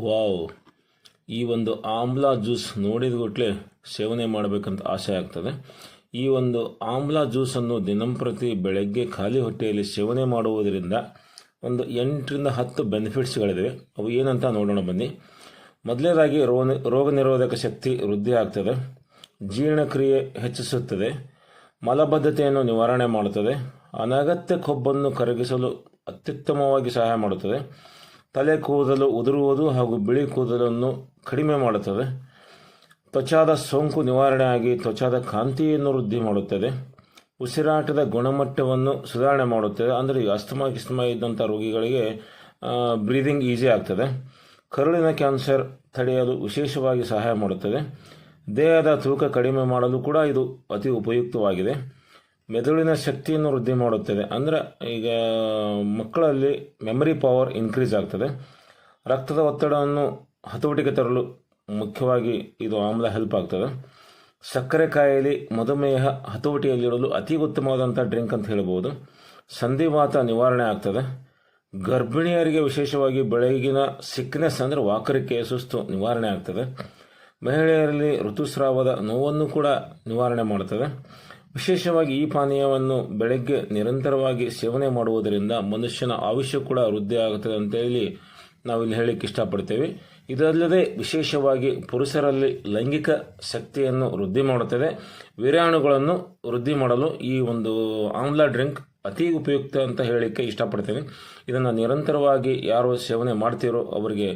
Wow. ಈ ಒಂದು ಆಮ್ಲ ಜ್ಯೂಸ್ ನೋಡಿದ ಕೂಡಲೇ ಸೇವನೆ ಮಾಡಬೇಕಂತ ಆಸೆ ಆಗ್ತದೆ. ಈ ಒಂದು ಆಮ್ಲ ಜ್ಯೂಸನ್ನು ದಿನಂಪ್ರತಿ ಬೆಳಗ್ಗೆ ಖಾಲಿ ಹೊಟ್ಟೆಯಲ್ಲಿ ಸೇವನೆ ಮಾಡುವುದರಿಂದ ಒಂದು ಎಂಟರಿಂದ ಹತ್ತು ಬೆನಿಫಿಟ್ಸ್ಗಳಿವೆ ಅವು ಏನಂತ ನೋಡೋಣ ಬನ್ನಿ. ಮೊದಲನೇದಾಗಿ ರೋಗ ರೋಗ ನಿರೋಧಕ ಶಕ್ತಿ ವೃದ್ಧಿ ಆಗ್ತದೆ. ಜೀರ್ಣಕ್ರಿಯೆ ಹೆಚ್ಚಿಸುತ್ತದೆ. ಮಲಬದ್ಧತೆಯನ್ನು ನಿವಾರಣೆ ಮಾಡುತ್ತದೆ. ಅನಗತ್ಯ ಕೊಬ್ಬನ್ನು ಕರಗಿಸಲು ಅತ್ಯುತ್ತಮವಾಗಿ ಸಹಾಯ ಮಾಡುತ್ತದೆ. ತಲೆ ಕೂದಲು ಉದುರುವುದು ಹಾಗೂ ಬಿಳಿ ಕೂದಲನ್ನು ಕಡಿಮೆ ಮಾಡುತ್ತದೆ. ತ್ವಚಾದ ಸೋಂಕು ನಿವಾರಣೆಯಾಗಿ ತ್ವಚಾದ ಕಾಂತಿಯನ್ನು ವೃದ್ಧಿ ಮಾಡುತ್ತದೆ. ಉಸಿರಾಟದ ಗುಣಮಟ್ಟವನ್ನು ಸುಧಾರಣೆ ಮಾಡುತ್ತದೆ. ಅಂದರೆ ಈ ಅಸ್ತಮಾ, ಕಿಸ್ತಮಾ ಇದ್ದಂಥ ರೋಗಿಗಳಿಗೆ ಬ್ರೀದಿಂಗ್ ಈಸಿ ಆಗ್ತದೆ. ಕರುಳಿನ ಕ್ಯಾನ್ಸರ್ ತಡೆಯಲು ವಿಶೇಷವಾಗಿ ಸಹಾಯ ಮಾಡುತ್ತದೆ. ದೇಹದ ತೂಕ ಕಡಿಮೆ ಮಾಡಲು ಕೂಡ ಇದು ಅತಿ ಉಪಯುಕ್ತವಾಗಿದೆ. ಮೆದುಳಿನ ಶಕ್ತಿಯನ್ನು ವೃದ್ಧಿ ಮಾಡುತ್ತದೆ. ಅಂದರೆ ಈಗ ಮಕ್ಕಳಲ್ಲಿ ಮೆಮರಿ ಪವರ್ ಇನ್ಕ್ರೀಸ್ ಆಗ್ತದೆ. ರಕ್ತದ ಒತ್ತಡವನ್ನು ಹತೋಟಿಗೆ ತರಲು ಮುಖ್ಯವಾಗಿ ಇದು ಆಮ್ಲ ಹೆಲ್ಪ್ ಆಗ್ತದೆ. ಸಕ್ಕರೆ ಕಾಯಿಲೆ ಮಧುಮೇಹ ಹತೋಟಿಯಲ್ಲಿಡಲು ಅತಿ ಉತ್ತಮವಾದಂಥ ಡ್ರಿಂಕ್ ಅಂತ ಹೇಳ್ಬೋದು. ಸಂಧಿವಾತ ನಿವಾರಣೆ ಆಗ್ತದೆ. ಗರ್ಭಿಣಿಯರಿಗೆ ವಿಶೇಷವಾಗಿ ಬೆಳಗಿನ ಸಿಕ್ನೆಸ್ ಅಂದರೆ ವಾಕರಿಕೆ, ಸುಸ್ತು ನಿವಾರಣೆ ಆಗ್ತದೆ. ಮಹಿಳೆಯರಲ್ಲಿ ಋತುಸ್ರಾವದ ನೋವನ್ನು ಕೂಡ ನಿವಾರಣೆ ಮಾಡುತ್ತದೆ ವಿಶೇಷವಾಗಿ ಈ ಪಾನೀಯವನ್ನು ಬೆಳಗ್ಗೆ ನಿರಂತರವಾಗಿ ಸೇವನೆ ಮಾಡುವುದರಿಂದ ಮನುಷ್ಯನ ಆಯುಷ್ಯ ಕೂಡ ವೃದ್ಧಿ ಆಗುತ್ತದೆ ಅಂತೇಳಿ ನಾವಿಲ್ಲಿ ಹೇಳಲಿಕ್ಕೆ ಇಷ್ಟಪಡ್ತೇವೆ. ಇದಲ್ಲದೆ ವಿಶೇಷವಾಗಿ ಪುರುಷರಲ್ಲಿ ಲೈಂಗಿಕ ಶಕ್ತಿಯನ್ನು ವೃದ್ಧಿ ಮಾಡುತ್ತದೆ. ವೀರ್ಯಾಣುಗಳನ್ನು ವೃದ್ಧಿ ಮಾಡಲು ಈ ಒಂದು ಆಮ್ಲ ಡ್ರಿಂಕ್ ಅತಿ ಉಪಯುಕ್ತ ಅಂತ ಹೇಳಲಿಕ್ಕೆ ಇಷ್ಟಪಡ್ತೇನೆ. ಇದನ್ನು ನಿರಂತರವಾಗಿ ಯಾರು ಸೇವನೆ ಮಾಡ್ತೀರೋ ಅವರಿಗೆ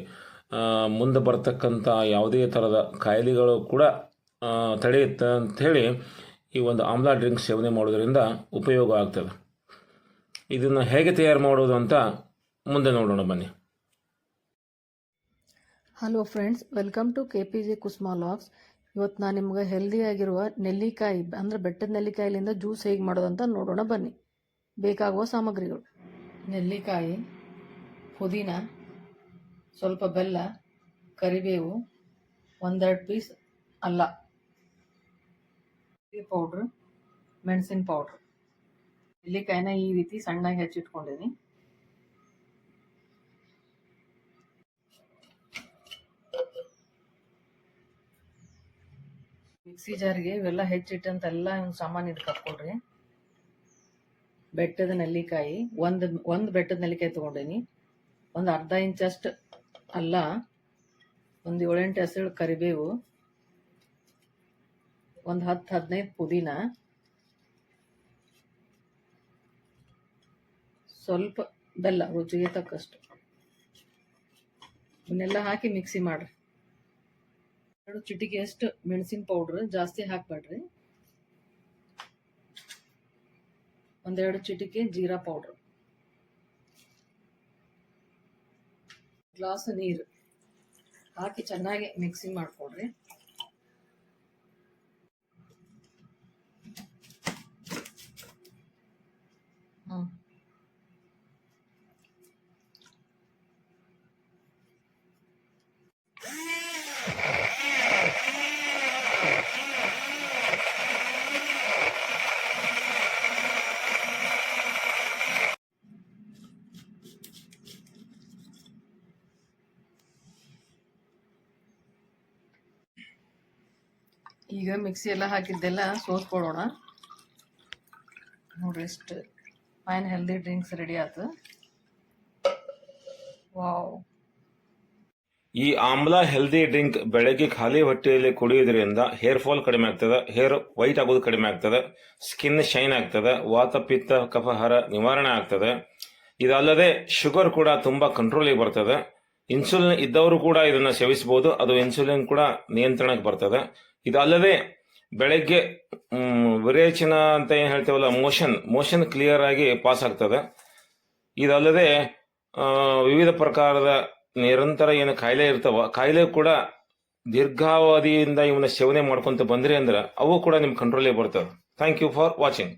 ಮುಂದೆ ಬರ್ತಕ್ಕಂಥ ಯಾವುದೇ ಥರದ ಕಾಯಿಲೆಗಳು ಕೂಡ ತಡೆಯುತ್ತೆ ಅಂಥೇಳಿ ಈ ಒಂದು ಆಮ್ಲ ಡ್ರಿಂಕ್ ಸೇವನೆ ಮಾಡೋದರಿಂದ ಉಪಯೋಗ ಆಗ್ತದೆ. ಇದನ್ನು ಹೇಗೆ ತಯಾರು ಮಾಡೋದು ಅಂತ ಮುಂದೆ ನೋಡೋಣ ಬನ್ನಿ. Hello friends welcome to K P G Kusma vlogs ಇವತ್ತು ನಾನು ನಿಮ್ಗೆ ಹೆಲ್ದಿಯಾಗಿರುವ ನೆಲ್ಲಿಕಾಯಿ, ಅಂದರೆ ಬೆಟ್ಟದ ನೆಲ್ಲಿಕಾಯಿಲಿಂದ ಜ್ಯೂಸ್ ಹೇಗೆ ಮಾಡೋದಂತ ನೋಡೋಣ ಬನ್ನಿ. ಬೇಕಾಗುವ ಸಾಮಗ್ರಿಗಳು. ನೆಲ್ಲಿಕಾಯಿ, ಪುದೀನ, ಸ್ವಲ್ಪ ಬೆಲ್ಲ, ಕರಿಬೇವು, ಒಂದೆರಡು ಪೀಸ್ ಅಲ್ಲ. ಪೌಡ್ರ್, ಮೆಣಸಿನ ಪೌಡ್ರ್. ನೆಲ್ಲಿಕಾಯಿನ ಈ ರೀತಿ ಸಣ್ಣಗೆ ಹೆಚ್ಚಿಟ್ಕೊಂಡಿದ್ದೀನಿ ಮಿಕ್ಸಿ ಜಾರಿಗೆ ಇವೆಲ್ಲ ಹೆಚ್ಚಿಟ್ಟಂತ ಎಲ್ಲ ಒಂದು ಸಾಮಾನು ಇದಕ್ಕೆ ಹಾಕ್ಕೊಳ್ರಿ ಬೆಟ್ಟದ ನೆಲ್ಲಿಕಾಯಿ, ಒಂದು ಒಂದು ಬೆಟ್ಟದ ನೆಲ್ಲಿಕಾಯಿ ತೊಗೊಂಡೀನಿ. ಒಂದು ಅರ್ಧ ಇಂಚಷ್ಟು ಅಲ್ಲ, ಒಂದು ಏಳೆಂಟು ಹೆಸರು ಕರಿಬೇವು. ಒಂದು ಹತ್ತು ಹದಿನೈದು ಪುದೀನ. ಸ್ವಲ್ಪ ಬೆಲ್ಲ, ರುಚಿಗೆ ತಕ್ಕಷ್ಟು. ಇವನ್ನೆಲ್ಲ ಹಾಕಿ ಮಿಕ್ಸಿ ಮಾಡ್ರಿ. ಎರಡು ಚಿಟಿಕೆ ಅಷ್ಟು ಮೆಣಸಿನ ಪೌಡ್ರ್ ಜಾಸ್ತಿ ಹಾಕ್ಬೇಡ್ರಿ. ಒಂದೆರಡು ಚಿಟಿಕೆ ಜೀರಾ ಪೌಡ್ರ್. ಗ್ಲಾಸ್ ನೀರು ಹಾಕಿ ಚೆನ್ನಾಗಿ ಮಿಕ್ಸಿ ಮಾಡ್ಕೊಡ್ರಿ. ಈಗ ಮಿಕ್ಸಿ ಎಲ್ಲ ಹಾಕಿದ್ದೆಲ್ಲ ಸೋಸ್ಕೊಳ್ಳೋಣ. ನೋಡ್ರಿ ಎಷ್ಟು ಫೈನ್ ಹೆಲ್ದಿ ಡ್ರಿಂಕ್ಸ್ ರೆಡಿ ಆಯ್ತು ವಾವ್ ಈ ಆಮ್ಲ ಹೆಲ್ದಿ ಡ್ರಿಂಕ್ ಬೆಳಗ್ಗೆ ಖಾಲಿ ಹೊಟ್ಟೆಯಲ್ಲಿ ಕುಡಿಯೋದ್ರಿಂದ ಹೇರ್ ಫಾಲ್ ಕಡಿಮೆ ಆಗ್ತದೆ ಹೇರ್ ವೈಟ್ ಆಗೋದು ಕಡಿಮೆ ಆಗ್ತದೆ ಸ್ಕಿನ್ ಶೈನ್ ಆಗ್ತದೆ ವಾತ ಪಿತ್ತ ಕಫಹಾರ ನಿವಾರಣೆ ಆಗ್ತದೆ. ಇದಲ್ಲದೆ ಶುಗರ್ ಕೂಡ ತುಂಬಾ ಕಂಟ್ರೋಲಿಗೆ ಬರ್ತದೆ. ಇನ್ಸುಲಿನ್ ಇದ್ದವರು ಕೂಡ ಇದನ್ನ ಸೇವಿಸಬಹುದು, ಅದು ಇನ್ಸುಲಿನ್ ಕೂಡ ನಿಯಂತ್ರಣಕ್ಕೆ ಬರ್ತದೆ. ಇದಲ್ಲದೆ ಬೆಳಗ್ಗೆ ವಿರೇಚನ ಅಂತ ಏನು ಹೇಳ್ತೇವಲ್ಲ, ಮೋಷನ್ ಮೋಷನ್ ಕ್ಲಿಯರ್ ಆಗಿ ಪಾಸ್ ಆಗ್ತದೆ. ಇದಲ್ಲದೆ ವಿವಿಧ ಪ್ರಕಾರದ ನಿರಂತರ ಏನು ಕಾಯಿಲೆ ಇರ್ತಾವ, ಕಾಯಿಲೆ ಕೂಡ ದೀರ್ಘಾವಧಿಯಿಂದ ಇವನ್ನ ಸೇವನೆ ಮಾಡ್ಕೊಂತ ಬಂದ್ರಿ ಅಂದ್ರೆ ಅವು ಕೂಡ ನಿಮ್ಮ ಕಂಟ್ರೋಲಿಗೆ ಬರ್ತವೆ. Thank you for watching